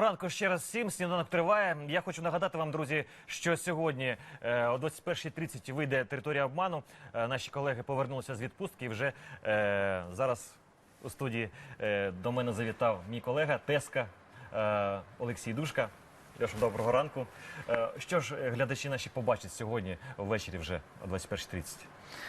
Ранку ще раз всім. Сніданок триває. Я хочу нагадати вам, друзі, що сьогодні е, о 21.30 вийде територія обману. Е, Наші колеги повернулися з відпустки і вже е, зараз у студії е, до мене завітав мій колега Теска е, Олексій Душка. Льоша, доброго ранку. Е, Що ж е, глядачі наші побачать сьогодні ввечері вже о 21.30?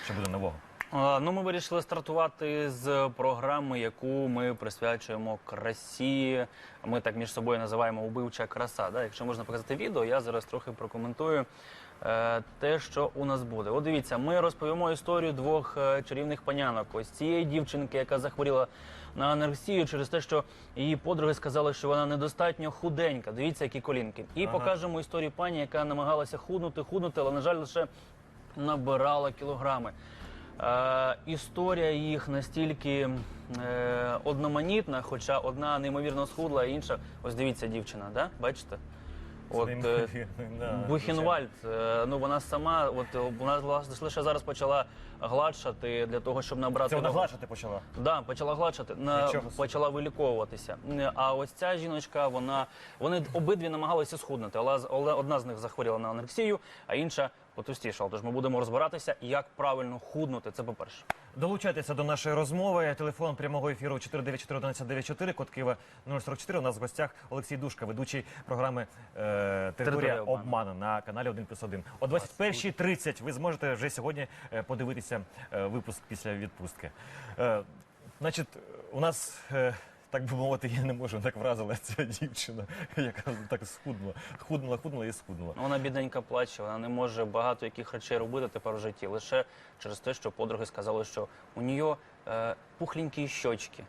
Що буде нового? Ну, ми вирішили стартувати з програми, яку ми присвячуємо красі. Ми так між собою називаємо убивча краса. Да? Якщо можна показати відео, я зараз трохи прокоментую е, те, що у нас буде. От дивіться, ми розповімо історію двох е, чарівних панянок. Ось цієї дівчинки, яка захворіла на анорексію через те, що її подруги сказали, що вона недостатньо худенька. Дивіться, які колінки. І Ага. покажемо історію пані, яка намагалася худнути, худнути, але на жаль, лише набирала кілограми. Е, історія їх настільки е, одноманітна, хоча одна неймовірно схудла, а інша. Ось дивіться, дівчина, да? бачите? От, е, Бухенвальд, е, ну вона сама, от вона власне лише зараз почала гладшати для того, щоб набрати. Це вона вагу. гладшати почала. Да, почала гладшати, на, Нічого собі. почала виліковуватися. А ось ця жіночка, вона вони обидві намагалися схуднути, але але одна з них захворіла на анорексію, а інша потовстішала. Тож ми будемо розбиратися, як правильно худнути. Це по-перше. Долучайтеся до нашої розмови. Телефон прямого ефіру 494-1194, код Києва 044. У нас в гостях Олексій Душка, ведучий програми е, Територія обману на каналі 1 плюс 1. О 21.30 ви зможете вже сьогодні е, подивитися е, випуск після відпустки. Е, значить, у нас. е, так би мовити, я не можу так вразила ця дівчина, яка так схуднула. Худнула, худнула і схуднула. Вона бідненька плаче, вона не може багато яких речей робити тепер в житті, лише через те, що подруги сказали, що у нього е, пухленькі щочки.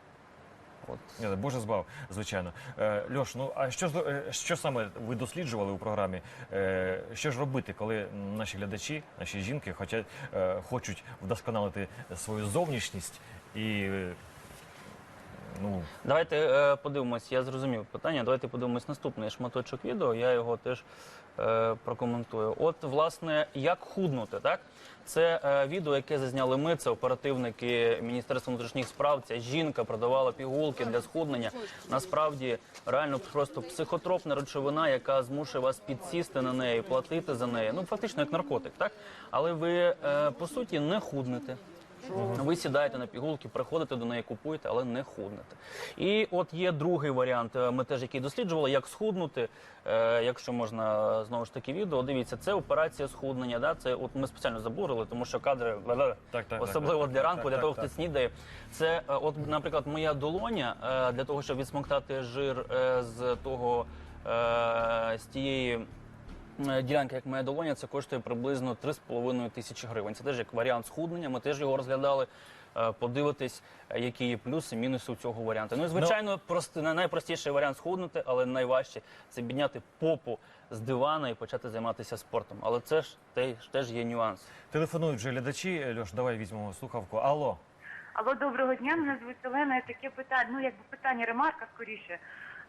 От. Ні, Боже збав, звичайно. Е, Льош, ну а що, е, що саме ви досліджували у програмі? Е, що ж робити, коли наші глядачі, наші жінки хочуть, е, хочуть вдосконалити свою зовнішність і ну, Давайте е, подивимось, я зрозумів питання. Давайте подивимось наступний шматочок відео. Я його теж е, прокоментую. От, власне, як худнути, так? Це е, відео, яке зазняли ми, це оперативники Міністерства внутрішніх справ. Ця жінка продавала пігулки для схуднення. Насправді, реально просто психотропна речовина, яка змушує вас підсісти на неї, платити за неї. Ну, фактично, як наркотик, так? Але ви е, по суті не худнете. Ви сідаєте на пігулки, приходите до неї, купуєте, але не худнете. І от є другий варіант. е, Ми теж який досліджували, як схуднути. Е, якщо можна знову ж таки відео, дивіться, це операція схуднення. Да? Це от ми спеціально забурили, тому що кадри Так, так, особливо так, для ранку, так, для того, хто снідає. Це е, от, наприклад, моя долоня для того, щоб відсмоктати жир з того з тієї. Е, Ділянка, як моя долоня, це коштує приблизно 3,5 тисячі гривень. Це теж як варіант схуднення. Ми теж його розглядали. Е, Подивитись, е, які є плюси, мінуси у цього варіанту. Ну і звичайно, просто не- найпростіший варіант схуднути, але найважче це підняти попу з дивана і почати займатися спортом. Але це ж теж, теж є нюанс. телефонують вже глядачі. Льош, давай візьмемо слухавку. Алло. Алло, доброго дня. Мене звуть Олена. Таке питання, ну якби питання ремарка скоріше.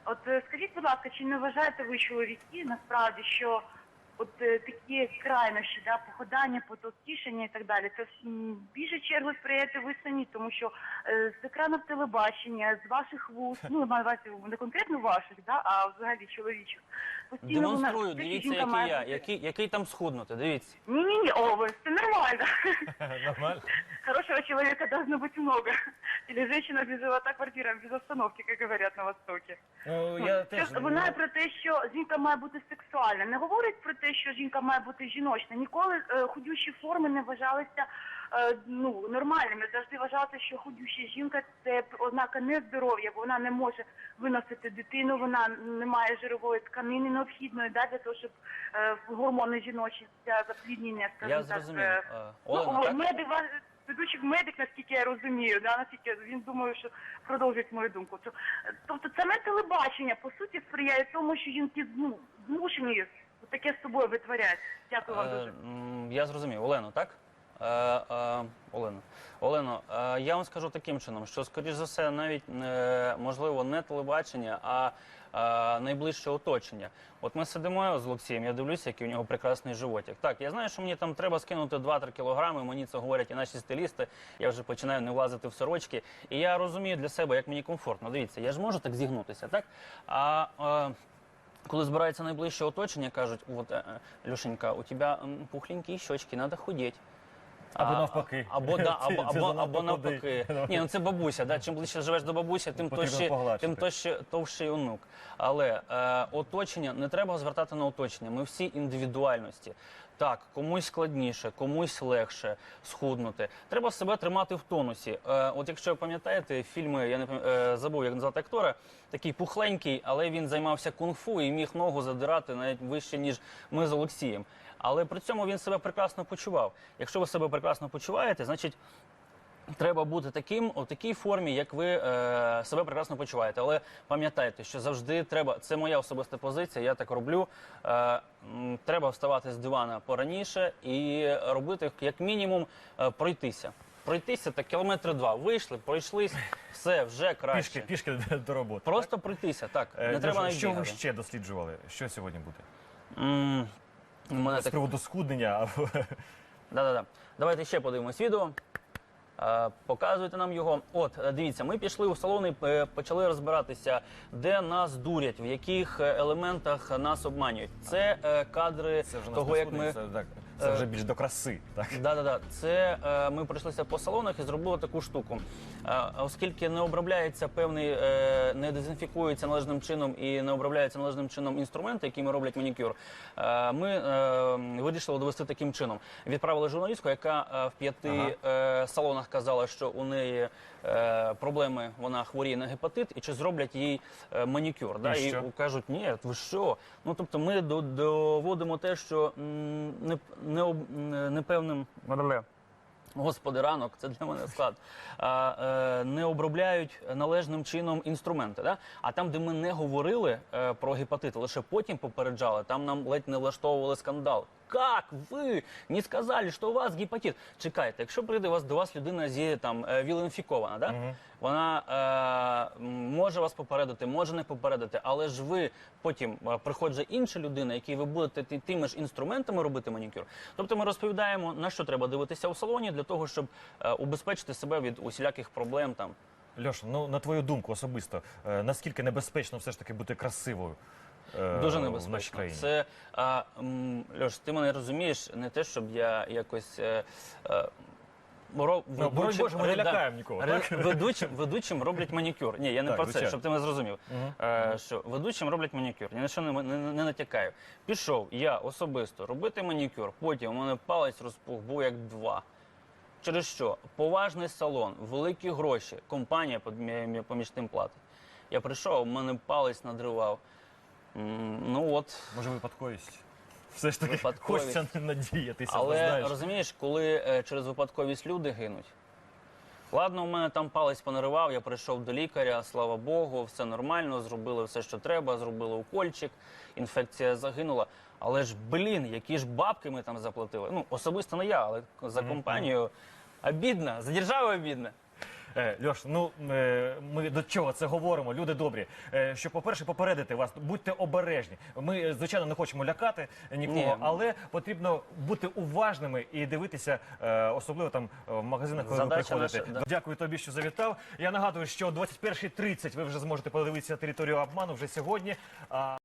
От е, скажіть, будь ласка, чи не вважаєте ви чоловіки насправді, що от е, такі крайнощі, да, похудання, потовстішення і так далі, це більше чергу сприяєте ви самі, тому що е, з екранів телебачення, з ваших вуст, ну на увазі не конкретно ваших, да, а взагалі чоловічих. Постійно вона- Демонструю, дивіться, який я, який, який там схуднути. Дивіться. Ні, ні, ні, о, ви, це нормально. Нормально? Хорошего человека должно быть много. Или женщина без живота, квартира без остановки, как говорят на Востоке. Ну, я Це теж вона про те, що жінка має бути сексуальна. Не говорить про те, що жінка має бути жіночна. Ніколи е, худющі форми не вважалися е, ну, нормальними. Завжди вважалося, що худюща жінка це ознака нездоров'я, бо вона не може виносити дитину, вона не має жирової тканини необхідної да, для того, щоб е, гормони жіночі для запліднення, скажімо Я так, е, Е, Олена, ну, так? медик, ва- ведучий медик, наскільки я розумію, да, наскільки він думає, що продовжить мою думку. То- Тобто саме телебачення, по суті, сприяє тому, що жінки ну, змушені таке з собою витворяти. Дякую вам Е, дуже. Я зрозумів. Олено, так? Е, е, Олено, Олено, е, я вам скажу таким чином, що, скоріш за все, навіть е, можливо не телебачення, а найближче оточення. От ми сидимо з Олексієм, я дивлюся, який у нього прекрасний животик. Так, я знаю, що мені там треба скинути 2-3 кілограми. Мені це говорять і наші стилісти. Я вже починаю не влазити в сорочки. І я розумію для себе, як мені комфортно. Дивіться, я ж можу так зігнутися, так? А е, коли збирається найближче оточення, кажуть, от е, е, Люшенька, у тебе пухленькі щочки, треба худіти. Або А, навпаки. Або, да, або, це або, або навпаки. Ні, ну це бабуся. Да? Чим ближче живеш до бабусі, тим Потрібно тим товще, товщий онук. Але е, оточення не треба звертати на оточення. Ми всі індивідуальності. Так, комусь складніше, комусь легше схуднути. Треба себе тримати в тонусі. Е, от якщо ви пам'ятаєте фільми, я не пам'ят- е, забув, як назвати актора, такий пухленький, але він займався кунг-фу і міг ногу задирати навіть вище, ніж ми з Олексієм. Але при цьому він себе прекрасно почував. Якщо ви себе прекрасно почуваєте, значить Треба бути таким у такій формі, як ви е, себе прекрасно почуваєте. Але пам'ятайте, що завжди треба. Це моя особиста позиція. Я так роблю. Е, треба вставати з дивана пораніше і робити як мінімум е, пройтися. Пройтися так кілометри два. Вийшли, пройшлись, все вже краще. Пішки, пішки до роботи. Просто пройтися. Так Е, не треба Льоша, навіть що ви бігати. ще досліджували? Що сьогодні буде? М, у мене З так приводу схуднення. або- Да-да-да. Давайте ще подивимось відео. Показуйте нам його. От, дивіться, ми пішли у салон і е, почали розбиратися, де нас дурять, в яких е, елементах нас обманюють. Це е, кадри Це вже того, як ми. це, так, це вже більш до краси. Так? Да, да, да. Це ми пройшлися по салонах і зробили таку штуку. Оскільки не обробляється певний, не дезінфікується належним чином і не обробляється належним чином інструменти, якими роблять манікюр. Ми вирішили довести таким чином. Відправили журналістку, яка в п'яти е, салонах казала, що у неї е, проблеми, вона хворіє на гепатит, і чи зроблять їй е, манікюр. да? І що? кажуть, ні, ви що? Ну тобто ми до- доводимо те, що м, не, не, об- не- непевним Господи, ранок, це для мене склад. А, е, не обробляють належним чином інструменти. Да? А там, де ми не говорили е, про гепатит, лише потім попереджали, там нам ледь не влаштовували скандал. Як ви не сказали, що у вас гепатит? Чекайте, якщо прийде вас до вас людина зі там е, віл-інфікована, вона е, може вас попередити, може не попередити, але ж ви потім е, приходить інша людина, якій ви будете ти- тими ж інструментами робити манікюр. Тобто ми розповідаємо, на що треба дивитися у салоні для того, щоб е, убезпечити себе від усіляких проблем там. Льоша, ну на твою думку особисто, е, наскільки небезпечно все ж таки бути красивою? Е, Дуже небезпечно. країні? Це а, м, Льош, ти мене розумієш, не те, щоб я якось. Е, е, ро- Ну, боронь Боже, ми не ре- да, лякаємо нікого, ре- так? Ведучим, ведучим роблять манікюр. Ні, я не Так, про це, звичайно. щоб ти мене зрозумів. Е, що ведучим роблять манікюр. Ні на що не, не, не натякаю. Пішов я особисто робити манікюр, потім у мене палець розпух, був як два. Через що? Поважний салон, великі гроші, компанія помі- поміж тим платить. Я прийшов, у мене палець надривав. М, Ну от, Може випадковість? Все ж таки Випадковість. хочеться надіятися, але знаєш. розумієш, коли е, через випадковість люди гинуть. Ладно, у мене там палець понаривав, я прийшов до лікаря, слава Богу, все нормально, зробили все, що треба, зробили укольчик, інфекція загинула. Але ж, блін, які ж бабки ми там заплатили. Ну, особисто не я, але за компанію. Обідно, за державу обідно. Е, Льош, ну е, ми до чого це говоримо? Люди добрі. Е, що, по-перше, попередити вас, будьте обережні. Ми, е, звичайно, не хочемо лякати нікого, Ні. але потрібно бути уважними і дивитися, е, особливо там е, в магазинах, коли Задача ви приходите. наша, да. Дякую тобі, що завітав. Я нагадую, що о 21.30 ви вже зможете подивитися територію обману вже сьогодні. А